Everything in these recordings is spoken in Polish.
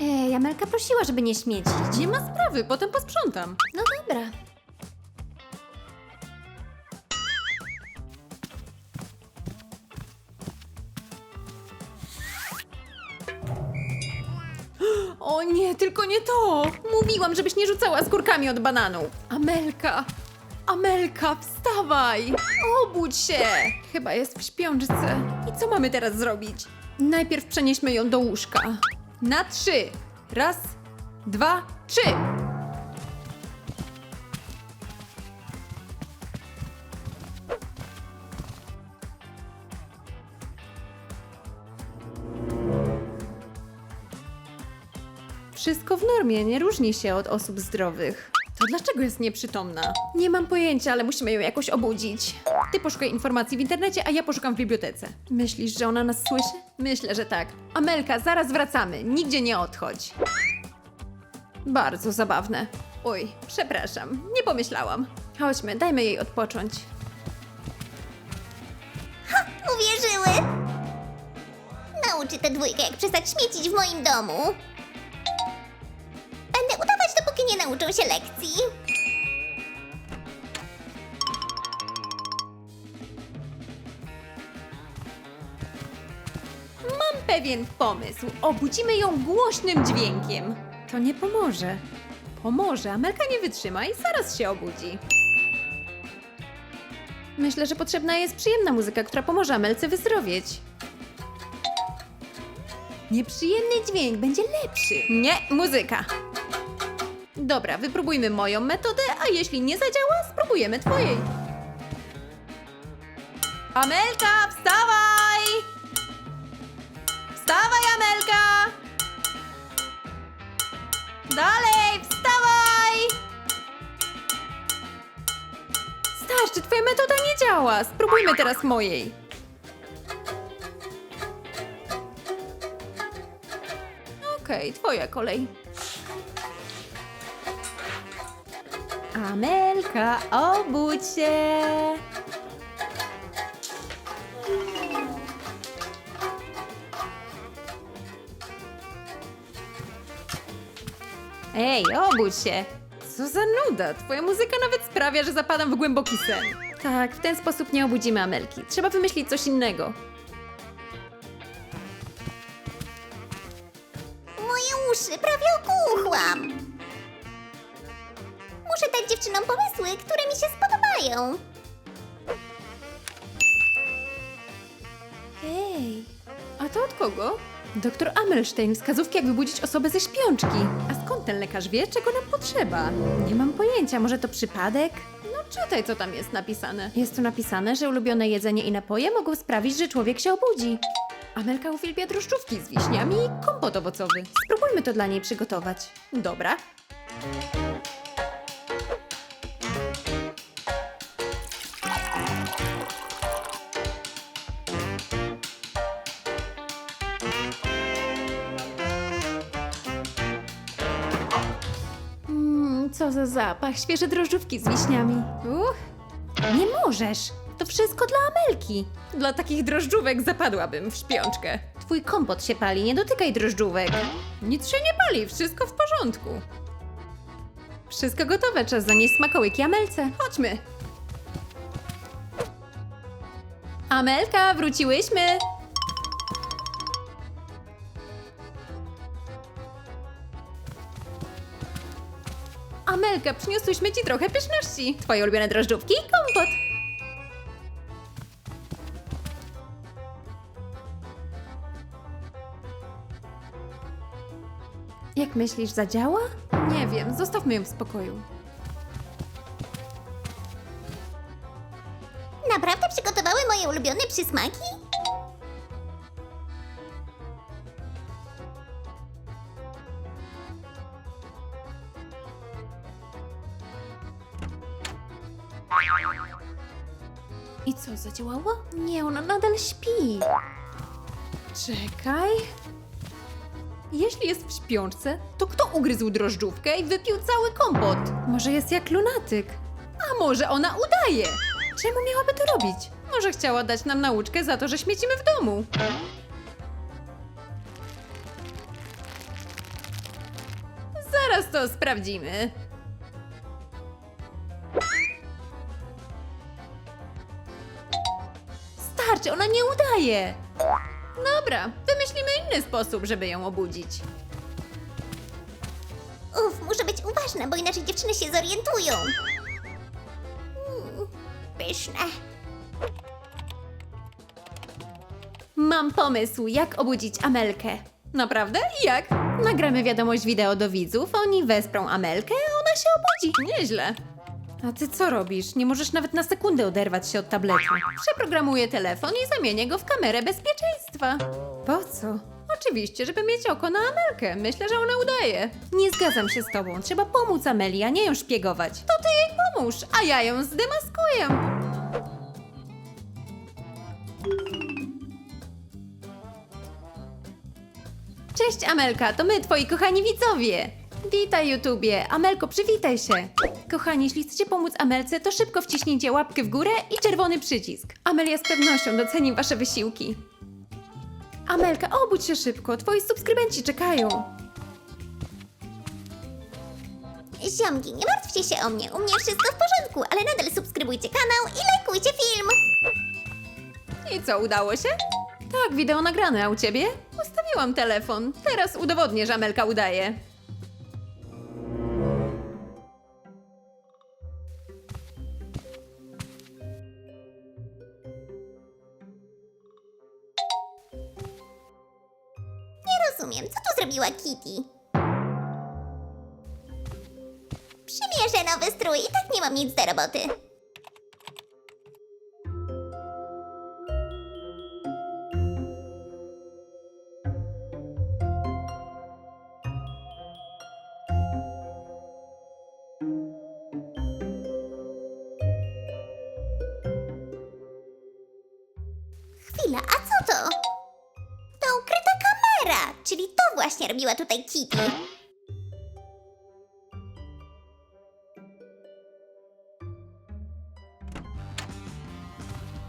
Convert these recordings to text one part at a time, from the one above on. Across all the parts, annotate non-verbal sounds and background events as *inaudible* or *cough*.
Ej, Amelka prosiła, żeby nie śmiecić. Nie ma sprawy, potem posprzątam. No dobra. O nie, tylko nie to! Mówiłam, żebyś nie rzucała skórkami od bananów. Amelka! Amelka, wstawaj! Obudź się! Chyba jest w śpiączce. I co mamy teraz zrobić? Najpierw przenieśmy ją do łóżka. Na trzy. Raz, dwa, trzy. Wszystko w normie, nie różni się od osób zdrowych. To dlaczego jest nieprzytomna? Nie mam pojęcia, ale musimy ją jakoś obudzić. Ty poszukaj informacji w internecie, a ja poszukam w bibliotece. Myślisz, że ona nas słyszy? Myślę, że tak. Amelka, zaraz wracamy. Nigdzie nie odchodź. Bardzo zabawne. Oj, przepraszam, nie pomyślałam. Chodźmy, dajmy jej odpocząć. Uwierzyły! Nauczy tę dwójkę, jak przestać śmiecić w moim domu. Będę udawać, dopóki nie nauczą się lekcji. Pewien pomysł. Obudzimy ją głośnym dźwiękiem. To nie pomoże. Pomoże, Amelka nie wytrzyma i zaraz się obudzi. Myślę, że potrzebna jest przyjemna muzyka, która pomoże Amelce wyzdrowieć. Nieprzyjemny dźwięk będzie lepszy. Nie, muzyka. Dobra, wypróbujmy moją metodę, a jeśli nie zadziała, spróbujemy twojej. Amelka, wstawaj! Dalej, wstawaj! Starczy, twoja metoda nie działa. Spróbujmy teraz mojej. Okej, twoja kolej. Amelka, obudź się! Ej, obudź się! Co za nuda! Twoja muzyka nawet sprawia, że zapadam w głęboki sen. Tak, w ten sposób nie obudzimy Amelki. Trzeba wymyślić coś innego. Moje uszy prawie okuchłam. Muszę dać dziewczynom pomysły, które mi się spodobają. Ej, a to od kogo? Doktor Amelstein, wskazówki jak wybudzić osobę ze śpiączki. A skąd ten lekarz wie, czego nam potrzeba? Nie mam pojęcia, może to przypadek? No czytaj, co tam jest napisane. Jest tu napisane, że ulubione jedzenie i napoje mogą sprawić, że człowiek się obudzi. Amelka uwielbia drożdżówki z wiśniami i kompot owocowy. Spróbujmy to dla niej przygotować. Dobra. Co za zapach, świeże drożdżówki z wiśniami. Uch, nie możesz. To wszystko dla Amelki. Dla takich drożdżówek zapadłabym w śpiączkę. Twój kompot się pali, nie dotykaj drożdżówek. Nic się nie pali, wszystko w porządku. Wszystko gotowe, czas zanieść smakołyki Amelce. Chodźmy. Amelka, wróciłyśmy. Amelka, przyniosłyśmy ci trochę pyszności. Twoje ulubione drożdżówki i kompot. Jak myślisz, zadziała? Nie wiem, zostawmy ją w spokoju. Naprawdę przygotowały moje ulubione przysmaki? I co, zadziałało? Nie, ona nadal śpi. Czekaj. Jeśli jest w śpiączce, to kto ugryzł drożdżówkę i wypił cały kompot? Może jest jak lunatyk. A może ona udaje? Czemu miałaby to robić? Może chciała dać nam nauczkę za to, że śmiecimy w domu. Zaraz to sprawdzimy. Starczy, ona nie udaje. Dobra, wymyślimy inny sposób, żeby ją obudzić. Uf, muszę być uważna, bo inaczej dziewczyny się zorientują. Mm, pyszne. Mam pomysł, jak obudzić Amelkę. Naprawdę? Jak? Nagramy wiadomość wideo do widzów, oni wesprą Amelkę, a ona się obudzi. Nieźle. A ty co robisz? Nie możesz nawet na sekundę oderwać się od tabletu. Przeprogramuję telefon i zamienię go w kamerę bezpieczeństwa. Po co? Oczywiście, żeby mieć oko na Amelkę. Myślę, że ona udaje. Nie zgadzam się z tobą. Trzeba pomóc Ameli, a nie ją szpiegować. To ty jej pomóż, a ja ją zdemaskuję. Cześć Amelka, to my, twoi kochani widzowie! Witaj YouTubie! Amelko, przywitaj się! Kochani, jeśli chcecie pomóc Amelce, to szybko wciśnijcie łapkę w górę i czerwony przycisk. Amelia z pewnością doceni wasze wysiłki. Amelka, obudź się szybko, twoi subskrybenci czekają. Ziomki, nie martwcie się o mnie, u mnie wszystko w porządku, ale nadal subskrybujcie kanał i lajkujcie film. I co, udało się? Tak, wideo nagrane, a u ciebie? Ustawiłam telefon. Teraz udowodnię, że Amelka udaje. Zrobiła Kitty? Przymierzę nowy strój i tak nie mam nic do roboty. To właśnie robiła tutaj Kitty.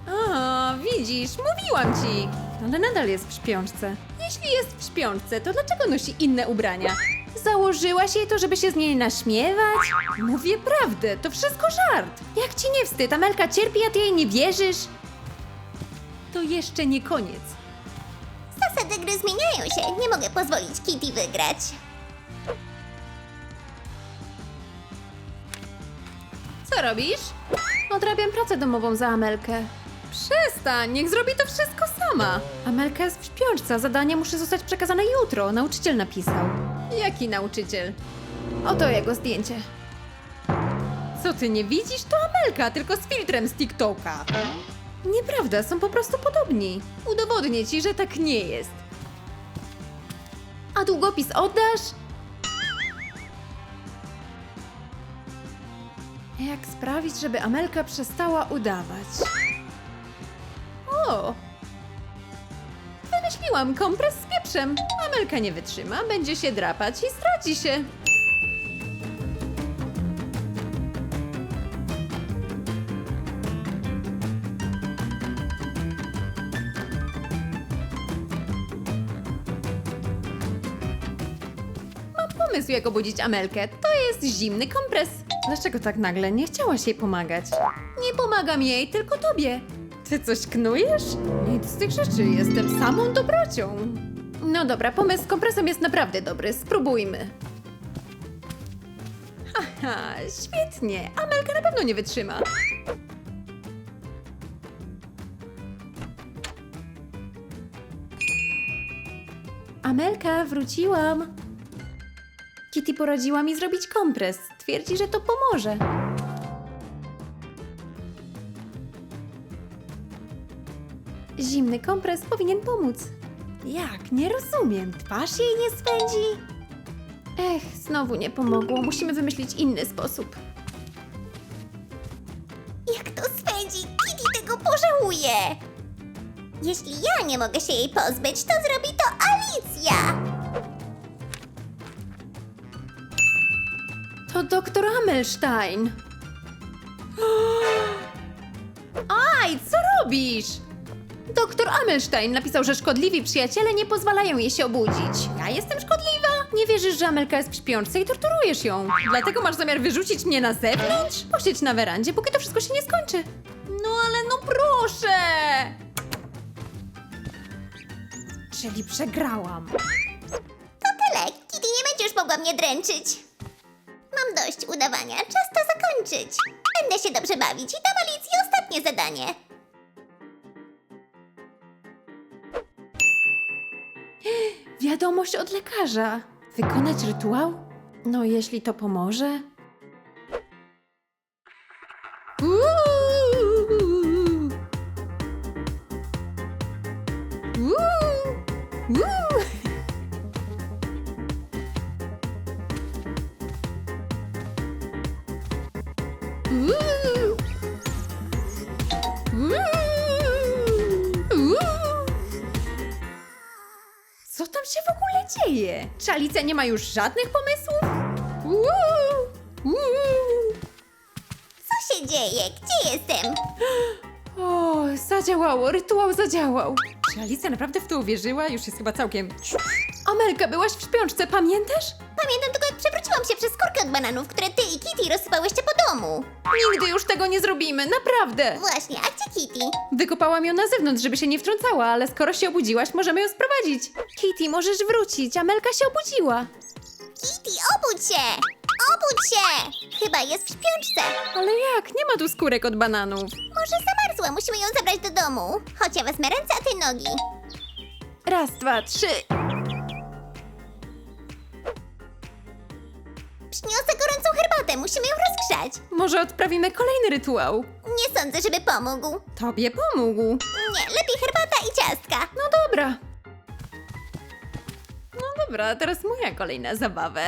A, widzisz, mówiłam ci. Ale nadal jest w śpiączce. Jeśli jest w śpiączce, to dlaczego nosi inne ubrania? Założyłaś jej to, żeby się z niej naśmiewać? Mówię prawdę, to wszystko żart. Jak ci nie wstyd, Amelka cierpi, a ty jej nie wierzysz? To jeszcze nie koniec. Zasady gry zmieniają się, nie mogę pozwolić Kitty wygrać. Co robisz? Odrabiam pracę domową za Amelkę. Przestań, niech zrobi to wszystko sama. Amelka jest w śpiączce, zadanie muszę zostać przekazane jutro. Nauczyciel napisał. Jaki nauczyciel? Oto jego zdjęcie. Co ty nie widzisz? To Amelka, tylko z filtrem z TikToka. Nieprawda, są po prostu podobni. Udowodnię ci, że tak nie jest. A długopis oddasz? Jak sprawić, żeby Amelka przestała udawać? O! Wymyśliłam kompres z pieprzem. Amelka nie wytrzyma, będzie się drapać i straci się. Pomysł, jak obudzić Amelkę. To jest zimny kompres. Dlaczego tak nagle nie chciałaś jej pomagać? Nie pomagam jej, tylko tobie. Ty coś knujesz? Nic z tych rzeczy, jestem samą dobrocią. No dobra, pomysł z kompresem jest naprawdę dobry, spróbujmy. Haha, świetnie. Amelka na pewno nie wytrzyma. Amelka, wróciłam. Kitty poradziła mi zrobić kompres. Twierdzi, że to pomoże. Zimny kompres powinien pomóc. Jak? Nie rozumiem. Twarz jej nie spędzi? Ech, znowu nie pomogło. Musimy wymyślić inny sposób. Jak to spędzi, Kitty tego pożałuje. Jeśli ja nie mogę się jej pozbyć, to zrobi to Alicja. To doktor Amelstein. *gasps* Aj, co robisz? Doktor Amelstein napisał, że szkodliwi przyjaciele nie pozwalają jej się obudzić. Ja jestem szkodliwa? Nie wierzysz, że Amelka jest w śpiączce i torturujesz ją. Dlatego masz zamiar wyrzucić mnie na zewnątrz? Posiedź na werandzie, póki to wszystko się nie skończy. No ale no proszę! Czyli przegrałam. Tyle, Kitty nie będzie już mogła mnie dręczyć. Mam dość udawania, czas to zakończyć. Będę się dobrze bawić i dam Alicji ostatnie zadanie. Wiadomość od lekarza. Wykonać rytuał? No, jeśli to pomoże. Co tam się w ogóle dzieje? Czy Alicja nie ma już żadnych pomysłów? Co się dzieje? Gdzie jestem? O, zadziałało, rytuał zadziałał. Czy Alicja naprawdę w to uwierzyła? Już jest chyba całkiem... Amelka, byłaś w śpiączce, pamiętasz? Pamiętam tylko, jak przewróciłam się przez korkę od bananów, które ty i Kitty rozsypałyście po domu. Nigdy już tego nie zrobimy, naprawdę. Właśnie, a gdzie Kitty? Wykopałam ją na zewnątrz, żeby się nie wtrącała, ale skoro się obudziłaś, możemy ją sprowadzić. Kitty, możesz wrócić, Amelka się obudziła. Kitty, obudź się! Obudź się! Chyba jest w śpiączce. Ale jak? Nie ma tu skórek od bananów. Może zamarzła, musimy ją zabrać do domu. Chodź, ja wezmę ręce, a ty nogi. Raz, dwa, trzy. Musimy ją rozgrzać. Może odprawimy kolejny rytuał. Nie sądzę, żeby pomógł. Tobie pomógł. Nie, lepiej herbata i ciastka. No dobra. No dobra, teraz moja kolejna zabawa.